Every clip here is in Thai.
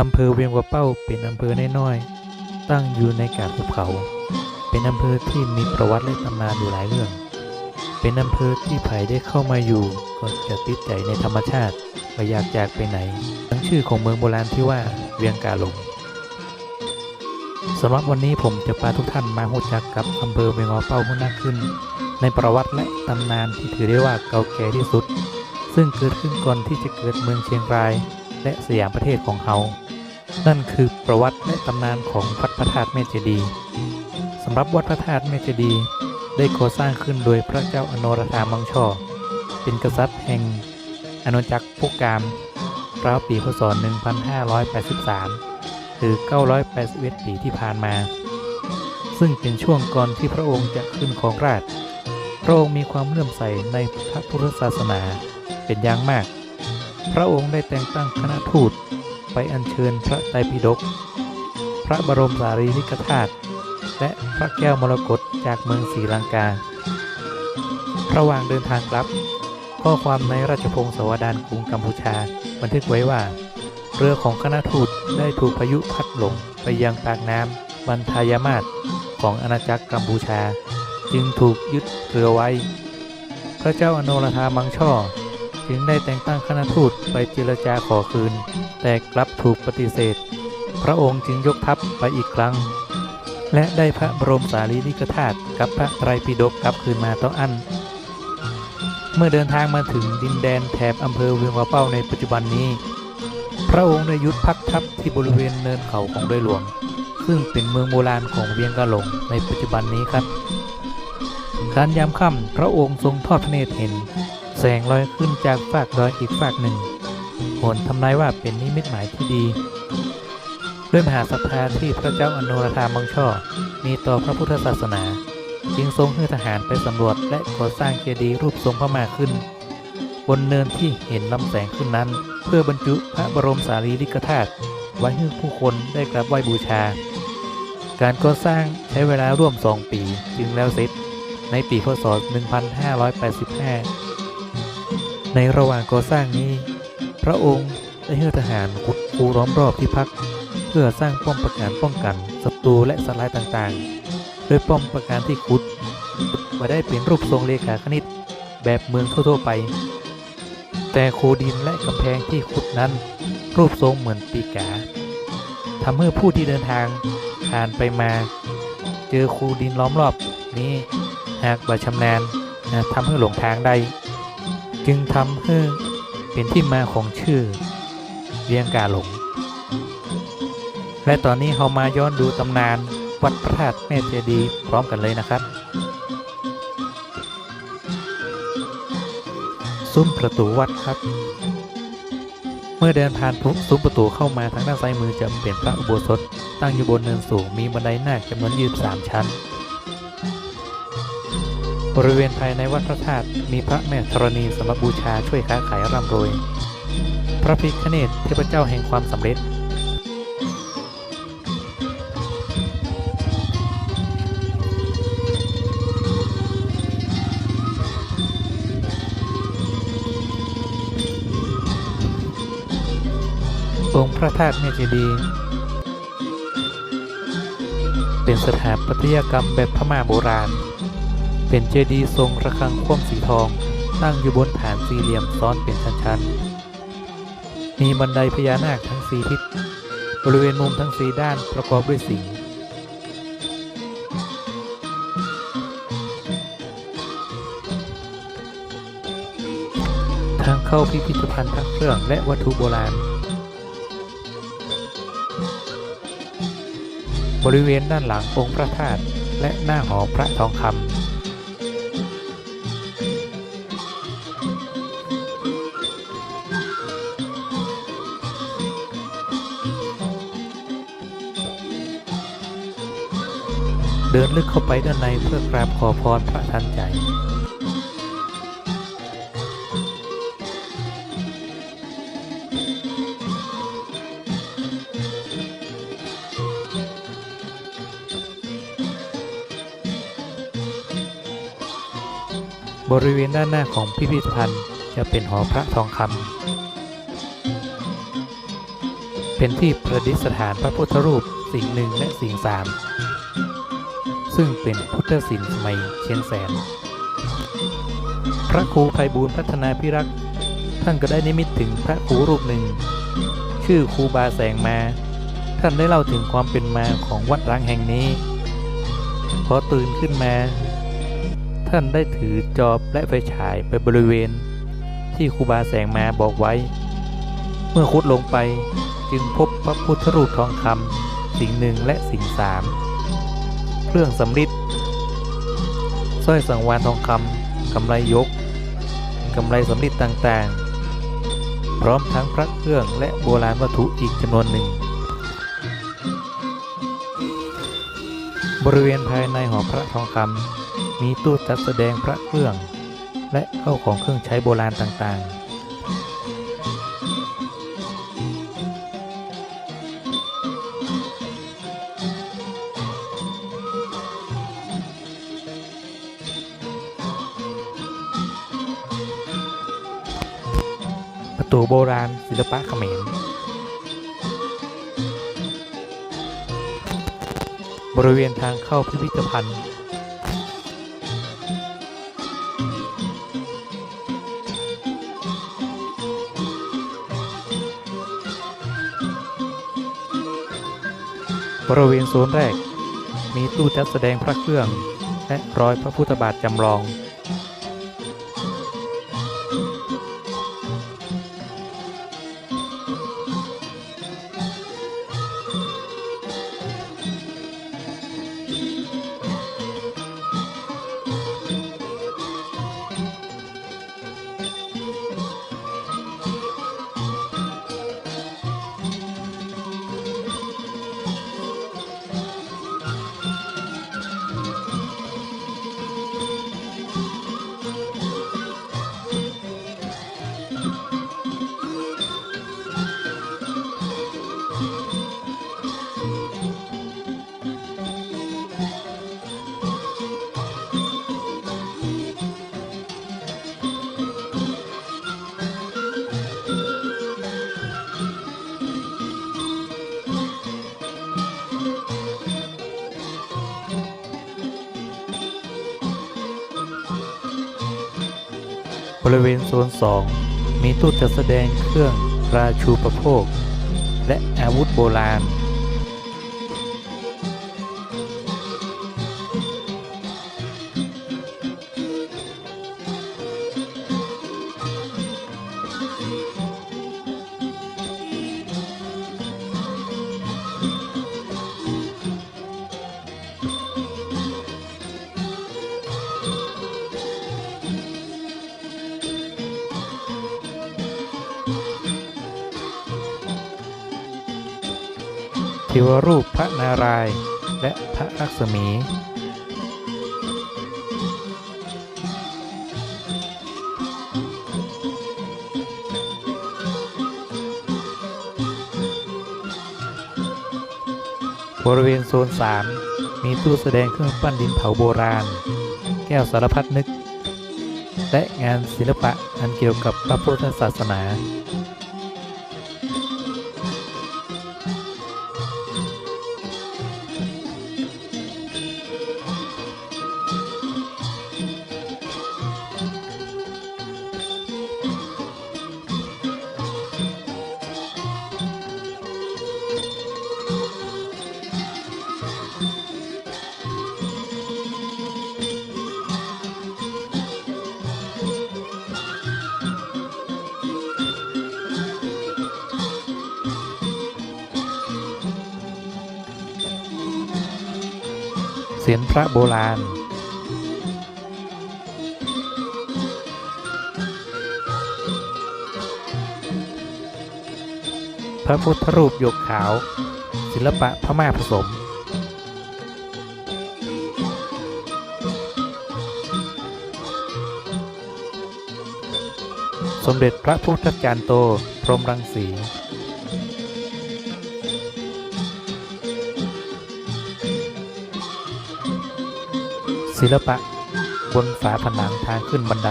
อำเภอเวียงวัวเป้าเป็นอำเภอน้อยๆตั้งอยู่ในกาบภูเขา เป็นอำเภอที่มีประวัติและตำนานอยู่หลายเรื่อง เป็นอำเภอที่ไผ่ได้เข้ามาอยู่ก็จะติดใจในธรรมชาติไม่อยากจากไปไหน ทั้งชื่อของเมืองโบราณที่ว่าเวียงกาหลงสำหรับวันนี้ผมจะพาทุกท่านมาหูจักกับอำเภอเวียงวัวเป้าหุ้นนักขึ้น ในประวัติและตำนานที่ถือได้ว่าเก่าแก่ที่สุด ซึ่งเกิดขึ้นก่อนที่จะเกิดเมืองเชียงราย และสยามประเทศของเฮานั่นคือประวัติและตำนานของวัดพระธาตุแม่เจดีสำหรับวัดพระธาตุแม่เจดีได้ก่อสร้างขึ้นโดยพระเจ้าอโนรธามังช่อ เป็นกษัตริย์แห่งอาณาจักรพุกามราวปีพศ 1583 หรือ 981 ปีที่ผ่านมา ซึ่งเป็นช่วงก่อนที่พระองค์จะขึ้นครองราช พระองค์มีความเลื่อมใสในพระพุทธศาสนาเป็นอย่างมาก พระองค์ได้แต่งตั้งคณะทูตไปอัญเชิญพระไตรปิฎก พระบรมสารีริกธาตุและพระแก้วมรกตจากเมืองศรีลังกา ระหว่างเดินทางกลับ ข้อความในราชพงศาวดารกรุงกัมพูชา บันทึกไว้ว่า เรือของคณะทูตได้ถูกพายุพัดหลงไปยังปากน้ำบันทายมาศของอาณาจักรกัมพูชา จึงถูกยึดเรือไว้ พระเจ้าอโนรธามังช่อ จึงได้แต่งตั้งคณะทูตไปเจรจาขอคืน แต่กลับถูกปฏิเสธ พระองค์จึงยกทัพไปอีกครั้ง และได้พระบรมสารีริกธาตุกับพระไตรปิฎกกลับคืนมาต่ออัน เมื่อเดินทางมาถึงดินแดนแถบอำเภอเวียงวาเป้าในปัจจุบันนี้ พระองค์ได้ยุดพักทัพที่บริเวณเนินเขาของดอยหลวง ซึ่งเป็นเมืองโบราณของเวียงกะหลงในปัจจุบันนี้ครับการยามค่ำพระองค์ทรงทอดพระเนตรเห็น แสงลอยขึ้นจากฟากดอยอีกฟากหนึ่งโหนทำนายว่าเป็นนิมิตหมายที่ดี ด้วยมหาศรัทธาที่พระเจ้าอโนรธามังช่อ มีต่อพระพุทธศาสนา จึงทรงให้ทหารไปสำรวจและก่อสร้างเจดีย์รูปทรงพระมาขึ้น บนเนินที่เห็นลำแสงขึ้นนั้น เพื่อบรรจุพระบรมสารีริกธาตุไว้ให้ผู้คนได้กราบไหว้บูชา การก่อสร้างใช้เวลาร่วมสองปีจึงแล้วเสร็จในปีพศ1585 ในระหว่างก่อสร้างนี้ พระองค์ได้ให้ทหารขุดคูล้อมรอบที่พัก เพื่อสร้างป้อมปราการป้องกันศัตรูและสัตว์ร้ายต่างๆ โดยป้อมปราการที่ขุดมาได้เป็นรูปทรงเลขาคณิตแบบเมืองทั่วๆไป แต่โคดินและกำแพงที่ขุดนั้น รูปทรงเหมือนปีกาทำให้ผู้ที่เดินทางผ่านไปมา เจอคูดินล้อมรอบนี้หากบ่ชำนาญนทำให้หลงทางได้ จึงทำให้เป็นที่มาของชื่อเวียงกาหลง และตอนนี้เรามาย้อนดูตำนานวัดพระธาตุแม่เจดีย์พร้อมกันเลยนะครับ ซุ้มประตูวัดครับ เมื่อเดินผ่านซุ้มประตูเข้ามาทางด้านซ้ายมือจะเป็นพระอุโบสถ ตั้งอยู่บนเนินสูงมีบันไดหน้าจำนวนยืดสามชั้น บริเวณภายในวัดพระธาตุมีพระแม่ธรณีสำหรับบูชาช่วยค้าขายร่ำรวย พระพิฆเนศเทพเจ้าแห่งความสำเร็จ องค์พระธาตุเมเจดี เป็นสถาปัตยกรรมแบบพม่าโบราณ เป็นเจดีย์ทรงระฆังคว่ำสีทอง ตั้งอยู่บนฐานสี่เหลี่ยมซ้อนเป็นชั้นๆ มีบันไดพญานาคทั้งสี่ทิศ บริเวณมุมทั้งสี่ด้านประกอบด้วยสิงทางเข้าพิพิธภัณฑ์พระเครื่องและวัตถุโบราณ บริเวณด้านหลังองค์พระธาตุและหน้าหอพระทองคำ เดินลึกเข้าไปด้านในเพื่อกราบขอพรพระทันใจ บริเวณด้านหน้าของพิพิธภัณฑ์จะเป็นหอพระทองคำเป็นที่ประดิษฐานพระพุทธรูปสิ่งหนึ่งและสิ่งสาม ซึ่งเป็นพุทธศิลป์สมัยเชียงแสน พระครูไพบูลย์พัฒนาพิรักษ์ท่านก็ได้นิมิตถึงพระครูรูปหนึ่ง ชื่อครูบาแสงมา ท่านได้เล่าถึงความเป็นมาของวัดร้างแห่งนี้ พอตื่นขึ้นมา ท่านได้ถือจอบและไฟฉายไปบริเวณ ที่ครูบาแสงมาบอกไว้ เมื่อคุดลงไปจึงพบพระพุทธรูปทองคำสิ่งหนึ่งและสิ่งสาม เครื่องสำริดสร้อยสังวานทองคำกำไรยกกำไรสำริดต่างๆ พร้อมทั้งพระเครื่องและโบราณวัตถุอีกจำนวนหนึ่ง บริเวณภายในหอพระทองคำมีตู้จัดแสดงพระเครื่อง และเข้าของเครื่องใช้โบราณต่างๆ ตูโบราณศิลปะเขมร บริเวณทางเข้าพิพิธภัณฑ์ บริเวณโซนแรกมีตู้จัดแสดงพระเครื่อง และรอยพระพุทธบาทจำลอง ริเวณโซน2มีตู้จัดแสดงเครื่องราชูปโภค และอาวุธโบราณ เทวรูปพระนารายณ์และพระลักษมี บริเวณโซน 3 มีตู้แสดงเครื่องปั้นดินเผาโบราณ แก้วสารพัดนึก และงานศิลปะอันเกี่ยวกับพระพุทธศาสนา เสียนพระโบราณ พระพุทธรูปหยกขาว ศิลปะพม่าผสม สมเด็จพระพุทธจารย์โต พรหมรังสี ศิลปะบนฝาผนังทางขึ้นบันได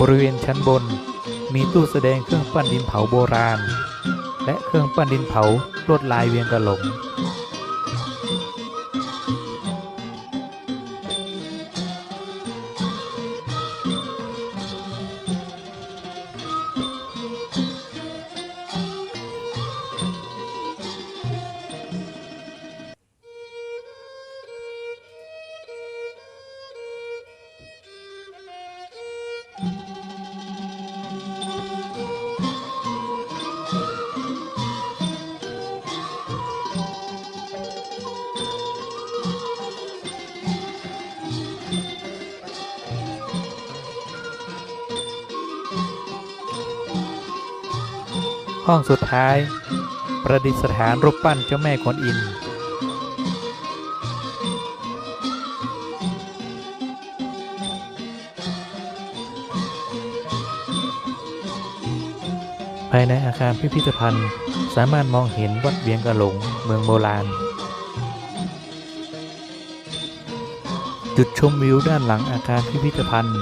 บริเวณชั้นบน มีตู้แสดงเครื่องปั้นดินเผาโบราณ และเครื่องปั้นดินเผาลวดลายเวียงกะหลง ห้องสุดท้าย ประดิษฐานรูปปั้นเจ้าแม่กวนอิมภายในอาคารพิพิธภัณฑ์สามารถมองเห็นวัดเวียงกะหลงเมืองโบราณ จุดชมวิวด้านหลังอาคารพิพิธภัณฑ์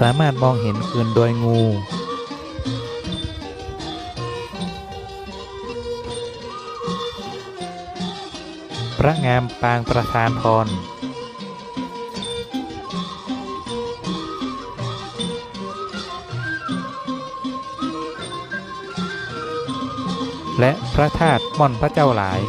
สามารถมองเห็นเขื่อนดอยงู พระงามปางประธานพรและพระธาตุม่อนพระเจ้าหลาย